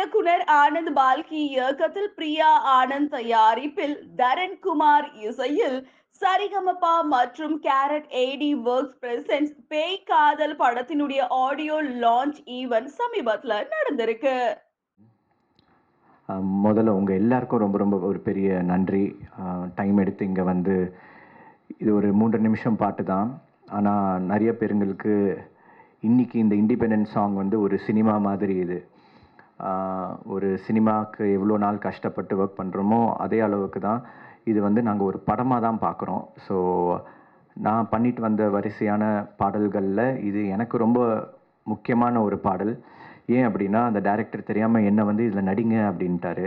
இயக்குனர் ஆனந்த் பால்கி இயக்கத்தில் பிரியா ஆனந்த் தயாரிப்பில் தரன் குமார் இசையில் சரிகமபா மற்றும் கேரட் ஏடி ஒர்க்ஸ் பிரசன்ஸ் பேய் காதல் படத்தினுடைய ஆடியோ லான்ச் ஈவென்ட் சமீபத்தில் நடந்திருக்கு. முதல்ல உங்கள் எல்லாருக்கும் ரொம்ப ரொம்ப ஒரு பெரிய நன்றி. டைம் எடுத்து இங்கே வந்து இது ஒரு மூன்று நிமிஷம் பாட்டு தான். ஆனால் நிறைய பேருங்களுக்கு இன்னைக்கு இந்த இண்டிபெண்டன்ஸ் சாங் வந்து ஒரு சினிமா மாதிரி இது. ஒரு சினிமாவுக்கு எவ்வளோ நாள் கஷ்டப்பட்டு ஒர்க் பண்ணுறோமோ அதே அளவுக்கு தான் இது வந்து நாங்கள் ஒரு படமாக தான் பார்க்குறோம் ஸோ நான் பண்ணிட்டு வந்த வரிசையான பாடல்களில் இது எனக்கு ரொம்ப முக்கியமான ஒரு பாடல். ஏன் அப்படின்னா அந்த டைரக்டர் தெரியாமல் என்ன வந்து இதில் நடிங்க அப்படின்ட்டாரு.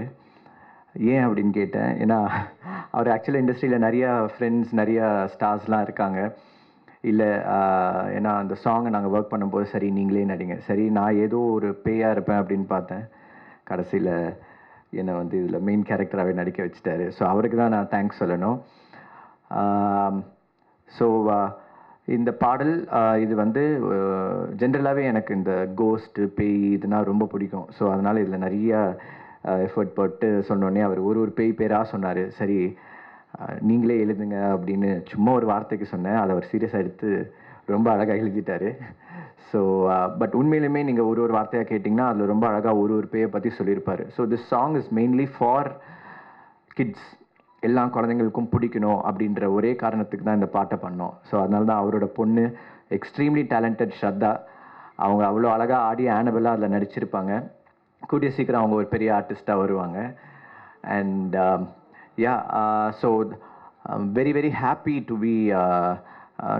ஏன் அப்படின்னு கேட்டேன். ஏன்னா அவர் ஆக்சுவலாக இண்டஸ்ட்ரியில் நிறையா ஃப்ரெண்ட்ஸ் நிறையா ஸ்டார்ஸ்லாம் இருக்காங்க. இல்லை ஏன்னா அந்த சாங்கை நாங்கள் ஒர்க் பண்ணும்போது சரி நீங்களே நடிங்க. சரி நான் ஏதோ ஒரு பேயாக இருப்பேன் அப்படின்னு பார்த்தேன். கடைசியில் என்னை வந்து இதில் மெயின் கேரக்டராகவே நடிக்க வச்சுட்டாரு. ஸோ அவருக்கு தான் நான் தேங்க்ஸ் சொல்லணும். ஸோ இந்த பாடல் இது வந்து ஜென்ரலாகவே எனக்கு இந்த கோஸ்ட்டு பேய் இதுனா ரொம்ப பிடிக்கும். ஸோ அதனால் இதில் நிறைய எஃபர்ட் போட்டு சொன்னோடனே அவர் ஒரு ஒரு பேய் பேராக சொன்னார். சரி நீங்களே எழுதுங்க அப்படின்னு சும்மா ஒரு வார்த்தைக்கு சொன்னேன். அதை அவர் சீரியஸாக எடுத்து ரொம்ப அழகாக எழுதிட்டாரு. ஸோ பட் உண்மையிலுமே நீங்கள் ஒரு ஒரு வார்த்தையாக கேட்டிங்கன்னா அதில் ரொம்ப அழகாக ஒரு ஒரு பேயை பற்றி சொல்லியிருப்பார். So this song is mainly for kids எல்லா குழந்தைங்களுக்கும் பிடிக்கணும் அப்படின்ற ஒரே காரணத்துக்கு தான் இந்த பாட்டை பண்ணோம். ஸோ அதனால தான் அவரோட பொண்ணு எக்ஸ்ட்ரீம்லி டேலண்டட் ஸ்ரத்தா. அவங்க அவ்வளோ அழகாக ஆடி ஆனபெல்லாம் அதில் நடிச்சிருப்பாங்க. கூடிய சீக்கிரம் அவங்க ஒரு பெரிய ஆர்டிஸ்ட்டாக வருவாங்க. And yeah so very very happy to be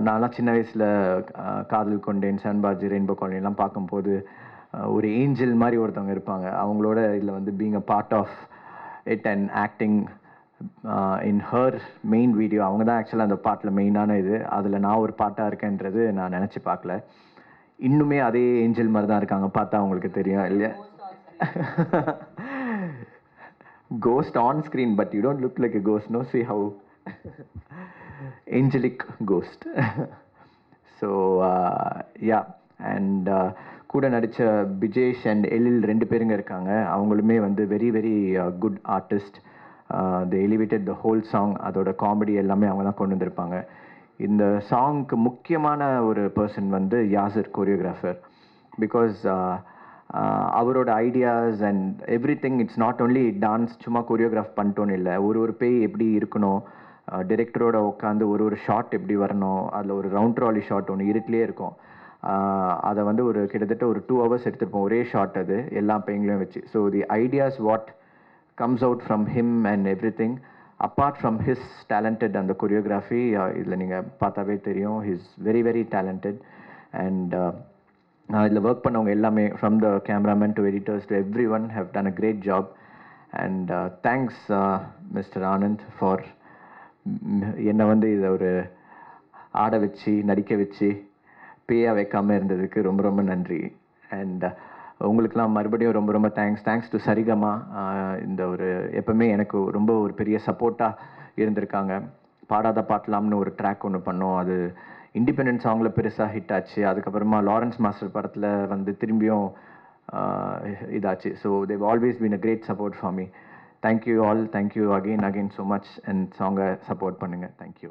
நான்லாம் சின்ன வயசில் காதல் கொண்டேன் சன்பாஜி ரெயின்போ காலனிலாம் பார்க்கும்போது uh, ஒரு ஏஞ்சல் மாதிரி ஒருத்தவங்க இருப்பாங்க. அவங்களோட இதில் வந்து being a part of it and acting in her main video அவங்க தான் ஆக்சுவலாக அந்த பாட்டில் மெயினான இது. அதில் நான் ஒரு பாட்டாக இருக்கேன்றது நான் நினச்சி பார்க்கல. இன்னுமே அதே ஏஞ்சல் மாதிரி தான் இருக்காங்க. பார்த்தா அவங்களுக்கு தெரியும் இல்லையா? ghost on screen but you don't look like a ghost. No see how angelic ghost. So uh, yeah. And uh, கூட நடித்த பிஜேஷ் அண்ட் எழில் ரெண்டு பேருங்க இருக்காங்க. அவங்களுமே வந்து very very good artist the elevated the whole song அதோட காமெடி எல்லாமே அவங்க தான் கொண்டு வந்திருப்பாங்க. இந்த சாங்க்கு முக்கியமான ஒரு பர்சன் வந்து யாசர் கொரியோகிராஃபர் பிகாஸ் அவரோட ideas and everything it's not only dance சும்மா கொரியோகிராஃப் பண்ணிட்டோன்னு இல்லை. ஒரு ஒரு பேய் எப்படி இருக்கணும் டிரெக்டரோட உட்காந்து ஒரு ஒரு ஷாட் எப்படி வரணும் அதில் ஒரு ரவுண்ட் ட்ராலி ஷாட் ஒன்று இருட்டிலே இருக்கும். அதை வந்து ஒரு கிட்டத்தட்ட ஒரு டூ ஹவர்ஸ் எடுத்துருப்போம் ஒரே ஷாட் அது எல்லா பேய்களையும் வச்சு. So the ideas what comes out from him and everything apart from his talented அந்த கொரியோகிராஃபி இதில் நீங்கள் பார்த்தாவே தெரியும் his very very talented and இதில் ஒர்க் பண்ணவங்க எல்லாமே from the cameraman to editors to everyone have done a great job and thanks mister Anand for என்னை வந்து இதை ஒரு ஆட வச்சு நடிக்க வச்சு பேயாக வைக்காமல் இருந்ததுக்கு ரொம்ப ரொம்ப நன்றி. அண்ட் uh, உங்களுக்கெல்லாம் மறுபடியும் ரொம்ப ரொம்ப தேங்க்ஸ் தேங்க்ஸ் டு சரிகமா இந்த ஒரு எப்பவுமே எனக்கு ரொம்ப ஒரு பெரிய சப்போர்ட்டாக இருந்திருக்காங்க. பாடாத பாட்டலாம்னு ஒரு ட்ராக் ஒன்று பண்ணோம். அது இண்டிபெண்டன்ஸ் சாங்கில் பெருசாக ஹிட் ஆச்சு. அதுக்கப்புறமா லாரன்ஸ் மாஸ்டர் படத்தில் வந்து திரும்பியும் இதாச்சு. So Dev always been a great support for me thank you all thank you again again so much and சாங்கை சப்போர்ட் பண்ணுங்கள் தேங்க்யூ